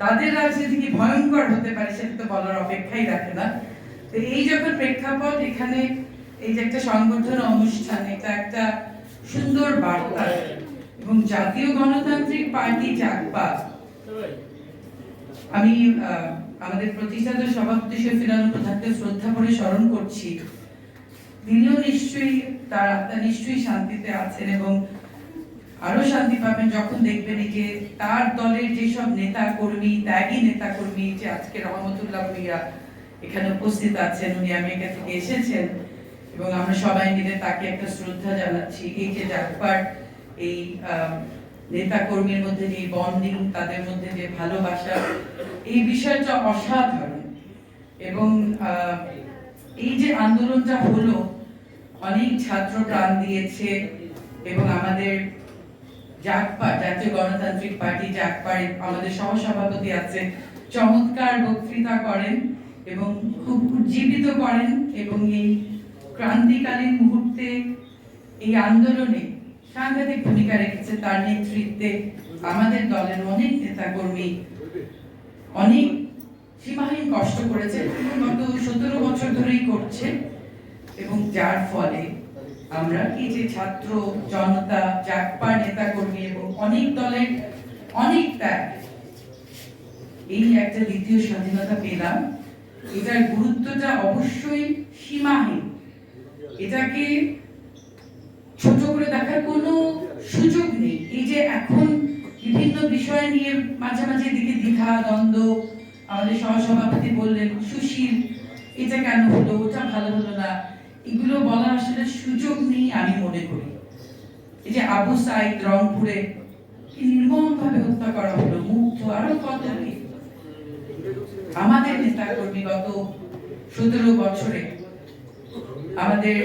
তাদের রাজনীতি কি ভয়ঙ্কর হতে পারে, সেটা তো বলার অপেক্ষাই রাখে না। তো এই যখন প্রেক্ষাপট, এখানে এই যে একটা সংগঠন অনুষ্ঠান, এটা একটা সুন্দর বার্তা। এবং জাতীয় গণতান্ত্রিক পার্টি চাকপা আমি আমাদের প্রতিষ্ঠাতা সভাপতি শফিলাল প্রধানকে শ্রদ্ধা করে স্মরণ করছি। তিনিও নিশ্চয়ই, তার আত্মা নিশ্চয়ই শান্তিতে আছেন এবং আরও শান্তি পাবেন যখন দেখবেন যে তার দলের যেসব নেতা কর্মী, ত্যাগী নেতা কর্মী, যে আজকে রহমতুল্লাহ ভুইয়া এখানে উপস্থিত আছেন, উনি আমেরিকা থেকে এসেছেন, এবং আমরা সবাই মিলে তাকে একটা শ্রদ্ধা জানাচ্ছি। এই যে জাকপার এই নেতা কর্মীর মধ্যে যে বন্ডিং, তাদের মধ্যে যে ভালোবাসা, এই বিষয়টা অসাধারণ। এবং এই যে আন্দোলনটা হলো, অনেক ছাত্র প্রাণ দিয়েছে, এবং আমাদের জাকপা জাতীয় গণতান্ত্রিক পার্টি জাকপার আমাদের সহসভাপতি আছে চমৎকার বক্তৃতা করেন এবং খুব উজ্জীবিত করেন এবং এই ক্রান্তিকালীন মুহূর্তে এই আন্দোলনে সাংঘাতিক ভূমিকা রেখেছে তার নেতৃত্বে আমাদের দলের অনেক নেতাকর্মী। অনেক সীমাহীন কষ্ট করেছে গত সতেরো বছর ধরেই করছে এবং যার ফলে আমরা এই যে ছাত্র জনতা জাকপা নেতা কর্মী এবং অনেক দলের, অনেক ত্যাগ, এই একটা দ্বিতীয় স্বাধীনতা পেলাম। এটার গুরুত্বটা অবশ্যই সীমাহীন। এটাকে ছোট করে দেখার কোনো সুযোগ নেই। এই যে এখন বিভিন্ন বিষয় নিয়ে মাঝে মাঝে দিকে দ্বিধা, দ্বন্দ্ব, আমাদের সহসভাপতি বললেন, সুশীল, এটা কেন হলো, ওটা ভালো হলো আমি মনে করি। এই যে আবু সাইদ রংপুরে কি নির্মম ভাবে হত্যা করা হলো, মুগ্ধ আরও কত আমাদের নেতা কর্মী গত সতেরো বছরে আমাদের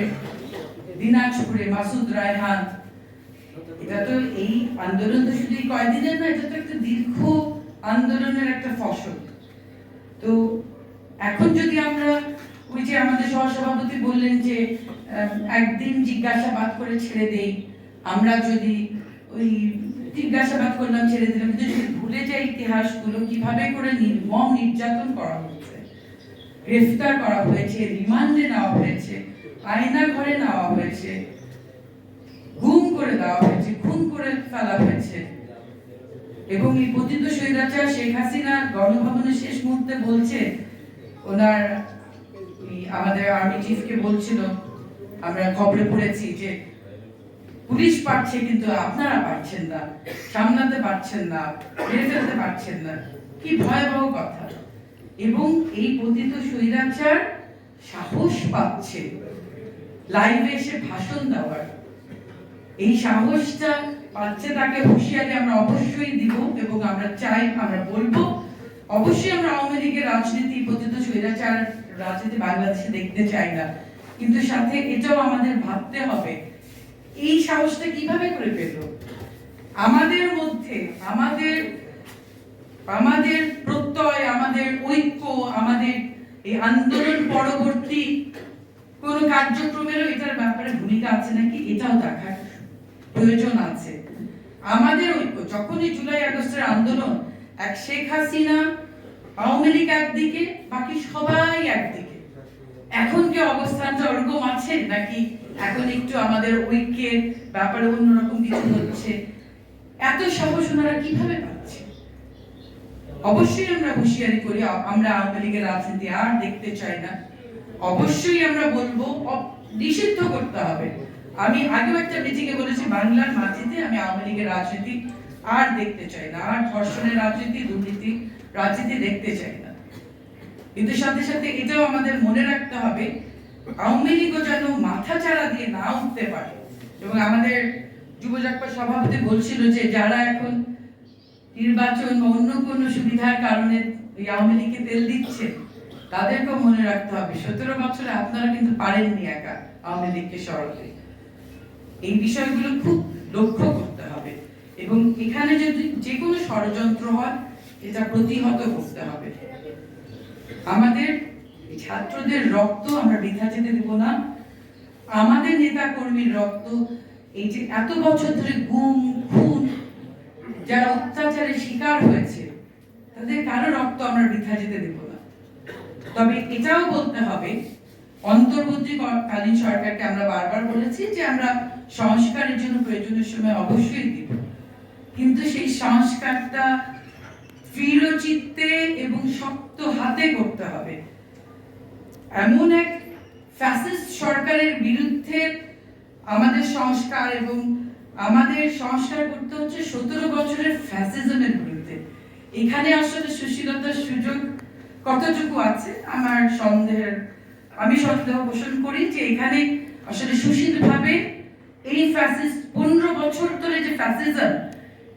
দিনাজপুরে মাসুদ রায়হান, এটা তো এই আন্দোলন তো শুধু এই কয়দিনের না, এটা তো একটা দীর্ঘ আন্দোলনের একটা ফসল। তো এখন যদি আমরা ওই যে আমাদের সহসভাপতি বললেন যে একদিন জিজ্ঞাসাবাদ করে ছেড়ে দেই। আমরা যদি ওই জিজ্ঞাসাবাদ করলাম, ছেড়ে দিলাম। কিন্তু যদি ভুলে যাই ইতিহাসগুলো, কীভাবে করে নির্মম নির্যাতন করা হয়েছে? গ্রেফতার করা হয়েছে, রিমান্ডে নেওয়া হয়েছে, আয়না ঘরে নেওয়া হয়েছে, গুম করে দেওয়া হয়েছে, খুন করে ফেলা হয়েছে। এবং এই পতিত স্বৈরাচার শেখ হাসিনা গণভবনের শেষ মুহূর্তে বলছে, ওনার আমাদের আর্মি চিফকে বলছিল, আমরা খবরে পড়েছি যে পুলিশ পারছে কিন্তু আপনারা পারছেন না, সামলাতে পারছেন না, মেরে ফেলতে পারছেন না। কি ভয়াবহ কথা। এবং এই পতিত স্বৈরাচার সাহস পাচ্ছে। লাইভে এসে ভাষণ দেওয়ার। এই সাহসটা পাচ্ছে তাকে হুঁশিয়ারি আমরা অবশ্যই দিব এবং আমরা চাই, আমরা বলব, অবশ্যই আমরা আওয়ামী লীগের রাজনীতি, পতিত স্বৈরাচার রাজনীতি বাংলাদেশে দেখতে চাই না। কিন্তু সাথে এটাও আমাদের ভাবতে হবে, এই সাহসটা কীভাবে করে পেল? আমাদের মধ্যে, আমাদের আমাদের প্রত্যয়, আমাদের ঐক্য, আমাদের এই আন্দোলন পরবর্তী কোন কার্যক্রমেরও এটার ব্যাপারে ভূমিকা আছে নাকি? এটাও দেখার প্রয়োজন আছে। আমাদের ঐক্য, যখনই জুলাই আগস্টের আন্দোলন, এক শেখ হাসিনা আওয়ামী লীগ একদিকে, বাকি সবাই একদিকে। এখন কি অবস্থানটা ওরকম আছে নাকি এখন একটু আমাদের ঐক্যের ব্যাপারে অন্যরকম কিছু হচ্ছে? এত সাহস ওনারা কীভাবে পাচ্ছে? অবশ্যই আমরা হুঁশিয়ারি করি আমরা আওয়ামী লীগের রাজনীতি আর দেখতে চাই না। অবশ্যই আমরা বলব নিষিদ্ধ করতে হবে। আমি আগেও একটা মিটিং এ বলেছি, বাংলার মাটিতে আমি আওয়ামী লীগের রাজনীতি আর দেখতে চাই না। আর ধর্ষণের রাজনীতি, দুর্নীতি রাজনীতি দেখতে চাই না। কিন্তু সাথে সাথে এটাও আমাদের মনে রাখতে হবে, আওয়ামী লীগও যেন মাথা চাড়া দিয়ে না উঠতে পারে। এবং আমাদের যুব জাগপা সভাপতি বলছিল যে যারা এখন নির্বাচন বা অন্য কোনো সুবিধার কারণে এই আওয়ামী লীগকে তেল দিচ্ছে, তাদেরকেও মনে রাখতে হবে। সতেরো বছরে আপনারা কিন্তু পারেননি একা আওয়ামী লীগকে সরাতে। এই বিষয়গুলো খুব লক্ষ্য করতে হবে। এবং এখানে যদি যে কোনো ষড়যন্ত্র হয় এটা প্রতিহত করতে হবে। আমাদের ছাত্রদের রক্ত আমরা বৃথা যেতে দেব না। আমাদের নেতা কর্মীর রক্ত এই যে এত বছর ধরে গুম, খুন, যারা অত্যাচারের শিকার হয়েছে, তাদের কারও রক্ত আমরা বৃথা যেতে দেব না। তবে এটাও বলতে হবে, অন্তর্বর্তীকালীন সরকারকে আমরা বারবার বলেছি যে আমরা সংস্কারের জন্য প্রয়োজনীয় সময় অবশ্যই দিব। কিন্তু সেই সংস্কারটা এবং শক্ত হাতে করতে হবে। এমন এক ফ্যাসিস্ট সরকারের বিরুদ্ধে আমাদের সংস্কার এবং আমাদের সংস্কার করতে হচ্ছে সতেরো বছরের ফ্যাসিজমের বিরুদ্ধে। এখানে আসলে সুশীলতার সুযোগ কতটুকু আছে? আমার সন্দেহের, আমি সন্দেহ পোষণ করি যে এখানে আসলে সুশীলভাবে এই ফ্যাসিস্ট পনেরো বছর ধরে যে ফ্যাসিজম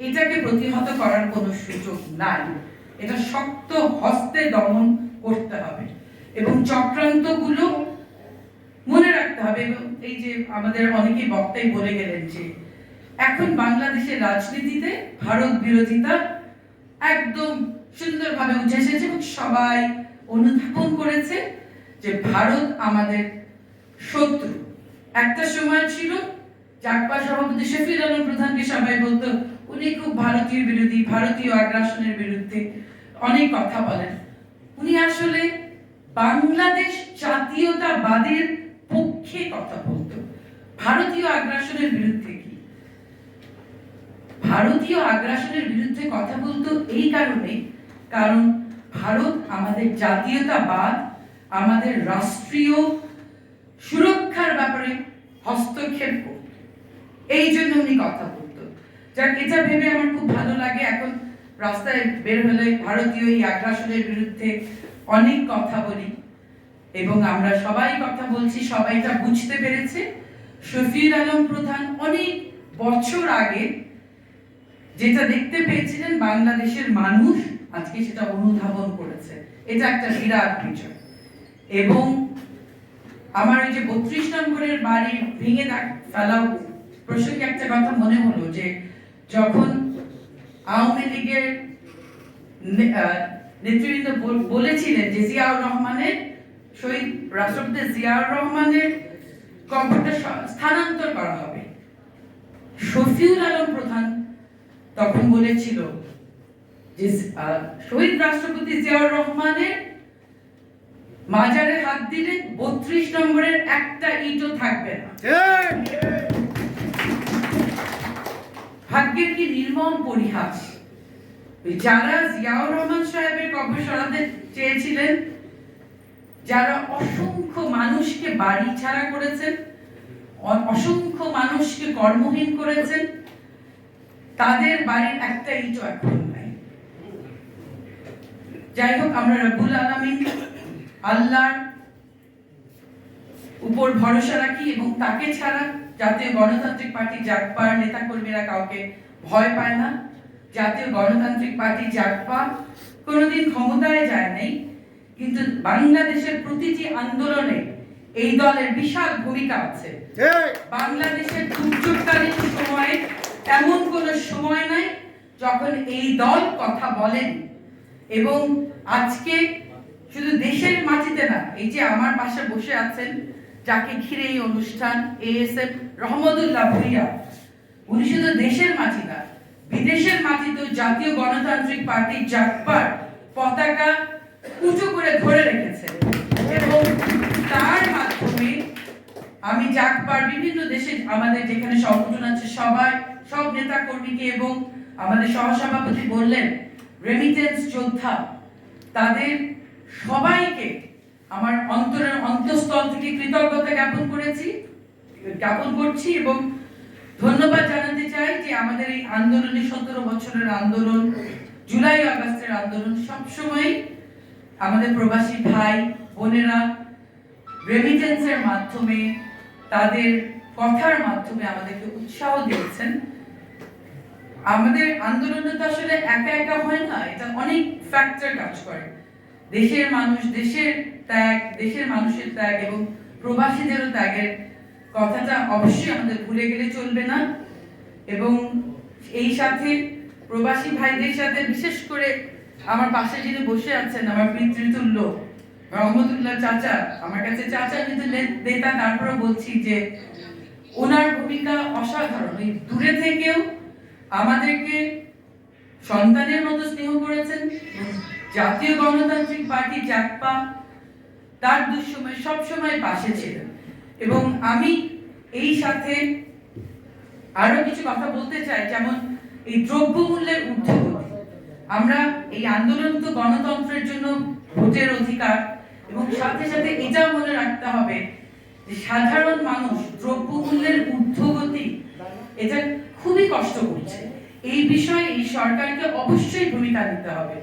এটাকে প্রতিহত করার কোনো সুযোগ নাই। এটা শক্ত হস্তে দমন করতে হবে এবং চক্রান্তগুলো মনে রাখতে হবে এবং এই যে আমাদের অনেকেই বক্তাই বলে গেলেন যে এখন বাংলাদেশের রাজনীতিতে ভারত বিরোধিতা একদম সুন্দরভাবে উঠে এসেছে এবং সবাই অনুধাবন করেছে যে ভারত আমাদের শত্রু। একটা সময় ছিল জাকপা সভাপতি শফির আলম প্রধানকে সবাই বলতো উনি খুব ভারতীয় বিরোধী, ভারতীয় আগ্রাসনের বিরুদ্ধে অনেক কথা বলেন। উনি আসলে বাংলাদেশ জাতীয়তাবাদের পক্ষে কথা বলতো। ভারতীয় আগ্রাসনের বিরুদ্ধে কি? ভারতীয় আগ্রাসনের বিরুদ্ধে কথা বলতো এই কারণে, কারণ ভারত আমাদের জাতীয়তাবাদ, আমাদের রাষ্ট্রীয় সুরক্ষার ব্যাপারে হস্তক্ষেপ করত। এই জন্য উনি কথা বলতো। যাক, এটা ভেবে আমার খুব ভালো লাগে। এখন রাস্তায় বের হলে ভারতীয় এই আগ্রাসনের বিরুদ্ধে অনেক কথা বলি এবং আমরা সবাই কথা বলছি, সবাই এটা বুঝতে পেরেছে। শফিউল আলম প্রধান অনেক বছর আগে যেটা দেখতে পেয়েছিলেন, বাংলাদেশের মানুষ আজকে সেটা অনুধাবন করেছে। এটা একটা বিরাট বিষয় এবং আমার ওই যে বত্রিশ নম্বরের বাড়ি ভেঙে ফেলা প্রসঙ্গে একটা কথা মনে হলো যে যখন আওয়ামী লীগের নেতৃবৃন্দ বলেছিলেন যে জিয়াউর রহমানের শহীদ রাষ্ট্রপতি জিয়াউর রহমানের কবরটা স্থানান্তর করা হবে। শফিউল আলম প্রধান তখন বলেছিল যে শহীদ রাষ্ট্রপতি জিয়াউর রহমানের মাজারে হাত দিলে বত্রিশ নম্বরের একটা ইটও থাকবে না। ভাগ্যের কি নির্মম পরিহাস? যারা জিয়াউর রহমান সাহেবের কবর সরাতে চেয়েছিলেন, যারা অসংখ্য মানুষকে বাড়ি ছাড়া করেছেন অসংখ্য মানুষকে কর্মহীন করেছেন, তাদের বাড়ির একটা ইটও এখন নাই। যাই হোক, আমরা রব্বুল আলমিন আল্লাহর উপর ভরসা রাখি এবং তাকে ছাড়া জাতীয় গণতান্ত্রিক পার্টি জাগপার নেতা কর্মীরা কাউকে ভয় পায় না। জাতীয় গণতান্ত্রিক পার্টি জাগপা কোনোদিন ক্ষমতায় যায় নাই কিন্তু বাংলাদেশের প্রতিটি আন্দোলনে এই দলের বিশাল ভূমিকা আছে। বাংলাদেশের দুর্যোগকালীন সময়ে এমন কোনো সময় নাই যখন এই দল কথা বলেন। এবং আজকে শুধু দেশের মাটিতে না এই যে আমার পাশে বসে আছেন যাকে ঘিরে এই অনুষ্ঠান এএসএফ রহমদুল্লাহ ভুইয়া উনি শুধু দেশের মাটি না বিদেশের মাটিতেও জাতীয় গণতান্ত্রিক পার্টি জাকপার পতাকা উঁচু করে ধরে রেখেছে। এবং তার মাধ্যমে আমি জাকপার বিভিন্ন দেশে আমাদের যেখানে সংগঠন আছে, সবাই, সব নেতা কর্মীকে এবং আমাদের সহসভাপতি বললেন রেমিটেন্স যোদ্ধা, তাদের সবাইকে আমার অন্তরের অন্তঃস্থল থেকে কৃতজ্ঞতা জ্ঞাপন করেছি, জ্ঞাপন করছি এবং ধন্যবাদ জানাতে চাই যে আমাদের এই আন্দোলনে সতেরো বছরের আন্দোলন, জুলাই আগস্টের আন্দোলন সবসময় আমাদের প্রবাসী ভাই, বোনেরা রেমিটেন্সের মাধ্যমে, তাদের কথার মাধ্যমে আমাদেরকে উৎসাহ দিয়েছেন। আমাদের আন্দোলনে তো আসলে একা একা হয় না, এটা অনেক ফ্যাক্টর কাজ করে। দেশের মানুষ, দেশের ত্যাগ, দেশের মানুষের ত্যাগ এবং প্রবাসীদেরও ত্যাগের কথাটা অবশ্যই আমাদের ভুলে গেলে চলবে না। এবং এই সাথে প্রবাসী ভাইদের সাথে বিশেষ করে আমার পাশে যিনি বসে আছেন, আমার পিতৃতুল্য রহমতুল্লাহ চাচা, আমার কাছে চাচা কিন্তু নেতা তারপরে বলছি যে ওনার ভূমিকা অসাধারণ। এই দূরে থেকেও আমাদেরকে সন্তানের মতো স্নেহ করেছেন। জাতীয় গণতান্ত্রিক পার্টি জাকপা তার দুঃসময় সবসময় পাশে ছিলেন এবং আমি এই সাথে আরও কিছু কথা বলতে চাই, যেমন এই দ্রব্যমূল্যের ঊর্ধ্বগতি। আমরা এই আন্দোলন তো গণতন্ত্রের জন্য ভোটের অধিকার এবং সাথে সাথে এটা মনে রাখতে হবে যে সাধারণ মানুষ দ্রব্যমূল্যের ঊর্ধ্বগতি, এটা খুবই কষ্ট করছে। এই বিষয়ে এই সরকারকে অবশ্যই ভূমিকা নিতে হবে।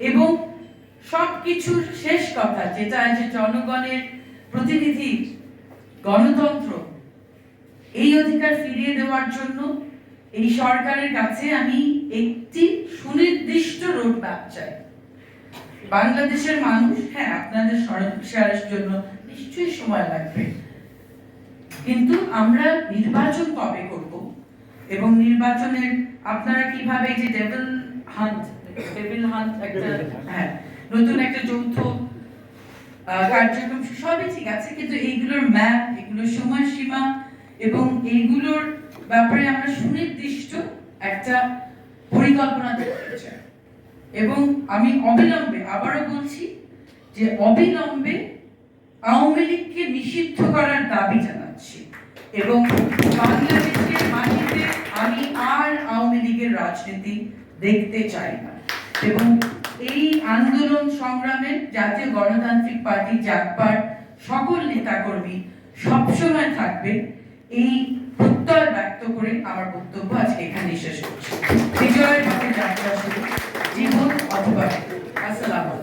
এবং সবকিছুর শেষ কথা, যেটা যে জনগণের প্রতিনিধি গণতন্ত্র, এই অধিকার ফিরিয়ে দেওয়ার জন্য এই সরকারের কাছে আমি একটি সুনির্দিষ্ট রোড ম্যাপ চাই। বাংলাদেশের মানুষ হ্যাঁ আপনাদের সরকারের জন্য নিশ্চয়ই সময় লাগবে। কিন্তু আমরা নির্বাচন কবে করব এবং নির্বাচনের আপনারা কীভাবে যে ডেভিল হান্ট হান্ট একটা হ্যাঁ নতুন একটা যৌথ কার্যক্রম সবই ঠিক আছে কিন্তু এইগুলোর ম্যাপ এগুলোর সময়সীমা এবং এইগুলোর ব্যাপারে আমরা সুনির্দিষ্ট একটা পরিকল্পনা দেখতে চাই এবং আমি অবিলম্বে আবারও বলছি যে অবিলম্বে আওয়ামী লীগকে নিষিদ্ধ করার দাবি জানাচ্ছি এবং বাংলাদেশের মাটিতে আমি আর আওয়ামী লীগের রাজনীতি দেখতে চাই না। এবং এই আন্দোলন সংগ্রামে জাতীয় গণতান্ত্রিক পার্টি জাগপার সকল নেতাকর্মী সবসময় থাকবে, এই উত্তর ব্যক্ত করে আমার বক্তব্য আজকে এখানে শেষ করছি। বিজয়ের পথে যাত্রা শুরু, জীবন অথবা আসসালামু